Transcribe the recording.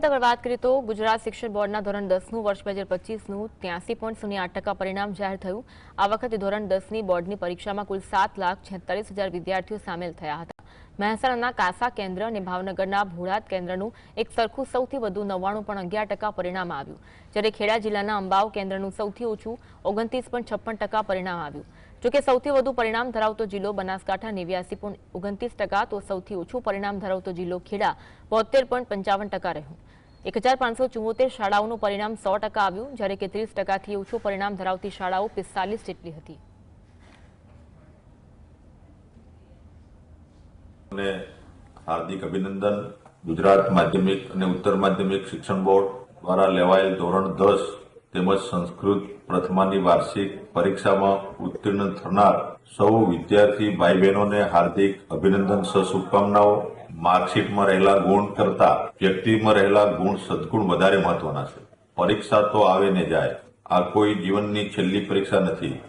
આગળ વાત કરીએ તો ગુજરાત શિક્ષણ બોર્ડના ધોરણ દસનું વર્ષ બે હજાર પચીસનું ત્યાંસી પોઈન્ટ શૂન્ય આઠ ટકા પરિણામ જાહેર થયું. આ વખતે ધોરણ દસની બોર્ડની પરીક્ષામાં કુલ સાત લાખ છેતાલીસ હજાર વિદ્યાર્થીઓ સામેલ થયા હતા. મહેસાણાના કાસા કેન્દ્ર અને ભાવનગરના ભોળાત કેન્દ્રનું એક સરખું સૌથી વધુ નવ્વાણું પણ અગિયાર ટકા પરિણામ આવ્યું. જ્યારે ખેડા જિલ્લાના અંબાવ કેન્દ્રનું સૌથી ઓછું ઓગણત્રીસ પણ છપ્પન ટકા પરિણામ આવ્યું. જોકે સૌથી વધુ પરિણામ ધરાવતો જિલ્લો બનાસકાંઠા નેવ્યાસી પોઈન્ટ ઓગણત્રીસ ટકા, તો સૌથી ઓછું પરિણામ ધરાવતો જિલ્લો ખેડા બોતેર પોઈન્ટ પંચાવન ટકા રહ્યું. એક હજાર પાંચસો ચુમ્મોતેર શાળાઓનું પરિણામ સો ટકા આવ્યું, જ્યારે કે ત્રીસ ટકાથી ઓછું પરિણામ ધરાવતી શાળાઓ પિસ્તાલીસ જેટલી હતી. અને હાર્દિક અભિનંદન. ગુજરાત માધ્યમિક અને ઉત્તર માધ્યમિક શિક્ષણ બોર્ડ દ્વારા લેવાયેલ ધોરણ દસ તેમજ સંસ્કૃત પ્રથમાની વાર્ષિક પરીક્ષામાં ઉત્તીર્ણ થનાર સૌ વિદ્યાર્થી ભાઈ બહેનોને હાર્દિક અભિનંદન શુભકામનાઓ. માર્કશીટમાં રહેલા ગુણ કરતા વ્યક્તિમાં રહેલા ગુણ સદગુણ વધારે મહત્વના છે. પરીક્ષા તો આવે ને જાય. આ કોઈ જીવનની છેલ્લી પરીક્ષા નથી.